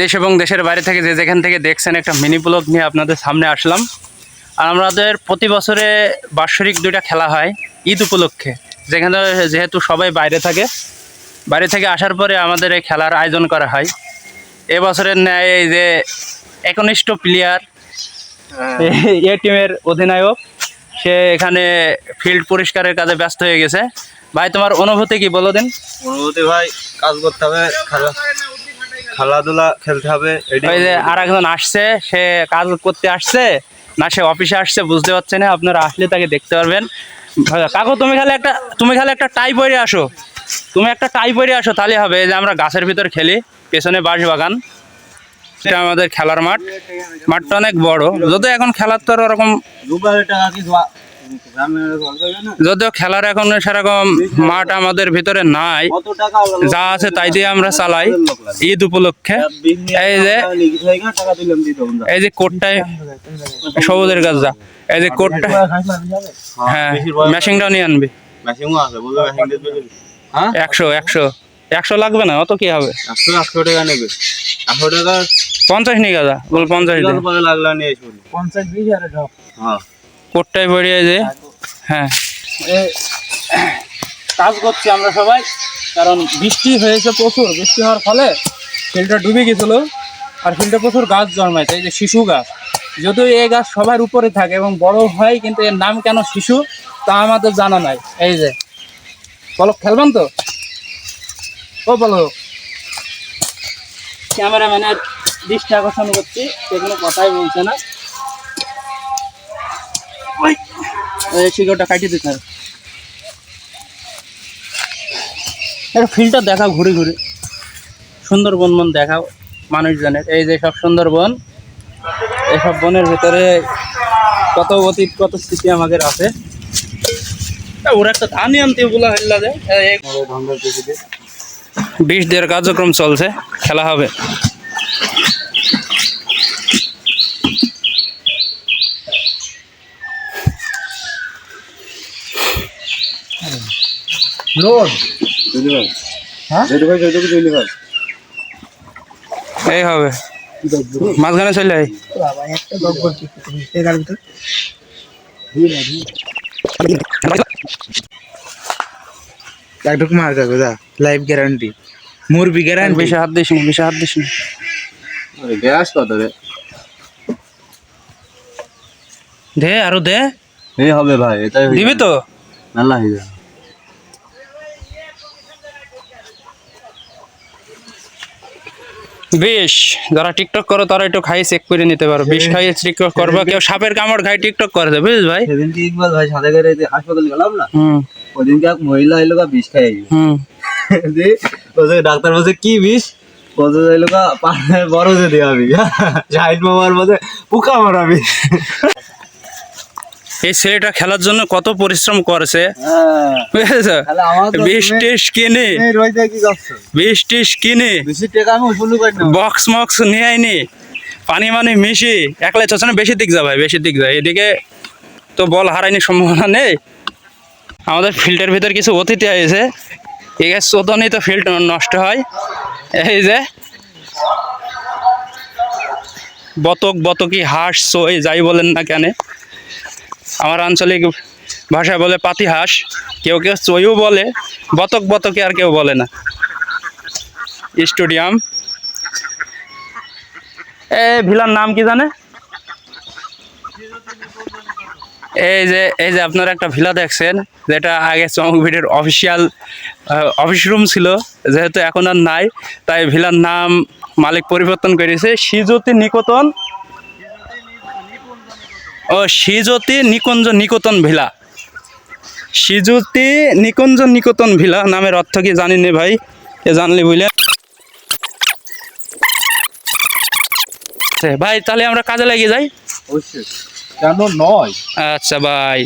দেশ এবং দেশের বাইরে থেকে যে যেখান থেকে দেখছেন একটা মিনি ব্লগ নিয়ে আপনাদের সামনে আসলাম। আর আমাদের প্রতি বছরে বাৎসরিক দুইটা খেলা হয় ঈদ উপলক্ষে। যেখানে যেহেতু সবাই বাইরে থাকে বাইরে থেকে আসার পরে আমাদের এই খেলার আয়োজন করা হয়। এবছরের ন্যায় এই যে একনিষ্ঠ প্লেয়ার এ টিমের অধিনায়ক সে এখানে ফিল্ড পরিষ্কারের কাজে ব্যস্ত হয়ে গেছে। ভাই তোমার অনুভূতি কি বলো দিন? অনুভূতি ভাই কাজ করতে হবে খেলা খেলাধুলা খেলতে হবে ওই যে আর একজন আসছে সে কাজ করতে আসছে না সে অফিসে আসছে বুঝতে পারছে না আপনারা আসলে তাকে দেখতে পারবেন। কাকু তুমি খালি একটা তুমি খালি একটা টাই পরে আসো। তুমি একটা টাই পরে আসো তাহলে হবে যে আমরা গাছের ভিতর খেলি পেছনে বাঁশ বাগান এটা আমাদের খেলার মাঠ। মাঠটা অনেক বড়। যদিও এখন খেলার তো আর ওরকম যদিও খেলার এখন সেরকম মাঠ আমাদের ভিতরে নাই? যা আছে তাই দিয়ে আমরা চালাই ঈদ উপলক্ষে এই যে। এই যে কোটটায় সবুজের গাছ যা এই যে কোটটা হ্যাঁ মেশিনটাও নিয়ে আনবি। হ্যাঁ? একশো একশো একশো লাগবে না অত কি হবে একশো একশো টাকা নেবে একশো টাকা পঞ্চাশ নিয়ে গাদা বল পঞ্চাশ নিয়ে হ্যাঁ কোটটায় বেরিয়ে যে হ্যাঁ। কাজ করছি আমরা সবাই, কারণ বৃষ্টি হয়েছে প্রচুর। বৃষ্টি হওয়ার ফলে ফিল্ডটা ডুবে গেছিল, আর ফিল্ডে প্রচুর গাছ জন্মায় এই যে শিশু গাছ। যদিও এই গাছ সবার উপরে থাকে এবং বড় হয়, কিন্তু এর নাম কেন শিশু, তা আমাদের জানা নাই। এই যে, পলক, খেলবেন তো? ও পলক। ক্যামেরাম্যানের দৃষ্টি আকর্ষণ করছি সে কোনো কথাই বলছে না। শিকড়টা কাটিয়ে ফিল্ডটা দেখাও ঘুরে ঘুরে। সুন্দরবন বন দেখাও মানুষজনের। এই যে সব সুন্দরবন এইসব বনের ভিতরে কত অতীত, কত স্মৃতি আমাদের আছে। ওরা একটা আনতে বিশ দেড় কার্যক্রম চলছে, খেলা হবে। ভাই। হ্যাঁ? এই হবে। মাঝখানে চলে আয়। একটু মার যাবে যা। লাইফ গ্যারান্টি মুরবি গ্যারান্টি বেশি হাত দিস না বেশি হাত দিস না। গ্যাস কত রে? দে আরও দে। এই হবে ভাই এটাই দিবি। তো? নাল্লা হয়ে যাবে। বেশ যারা টিকটক করো তারা একটু খাই চেক করে নিতে পারো। বিষ খাই টিকটক করব কেউ সাপের কামড় খাই টিকটক করে দেবে বুঝলি ভাই? সেদিনকে ইকবাল ভাই সাথে করে হাসপাতাল গেলাম না হুম। ওদিনকে এক মহিলা এলো গা বিষ খাই ডাক্তার বলছে কি বিষ? বলতে চাইলো বড় যে দিয়াবি সাইড মামার মধ্যে পোকা মারাবি এই ছেলেটা খেলার জন্য কত পরিশ্রম করেছে। হ্যাঁ। টিস কিনে। টিস কিনে। বক্স মক্স নিয়ে আইনি পানি মানে মিশি। একলাই চলছে না বেশি দিক যা ভাই বেশি দিক যায়। এদিকে তো বল হারাইনি সম্ভাবনা নেই। আমাদের ফিল্ডের ভিতর কিছু অতিথি হয়েছে এই গাছ চোদনই তো ফিল্ড নষ্ট হয়। এই যে বতক বতকি হাঁস সই যাই বলেন না কেন। আমার আঞ্চলিক ভাষায় বলে পাতি হাঁস কেউ কেউ চইও বলে, বতক বতকে আর কেউ বলে না। স্টেডিয়াম। এ, ভিলার নাম কি জানে? এই যে এই যে আপনারা একটা ভিলা দেখছেন, যেটা আগে চমক অফিসিয়াল অফিস রুম ছিল, যেহেতু এখন আর নাই, তাই ভিলার নাম মালিক পরিবর্তন করেছে। শ্রীজ্যোতি নিকতন ও শ্রীজ্যোতি নিকুঞ্জ নিকতন ভিলা। শ্রীজ্যোতি নিকুঞ্জ নিকতন ভিলা নামের অর্থ কি জানি নে ভাই? এ জানলি বুঝলে? ভাই তাহলে আমরা কাজে লাগিয়ে যাই। কেন নয়? আচ্ছা ভাই।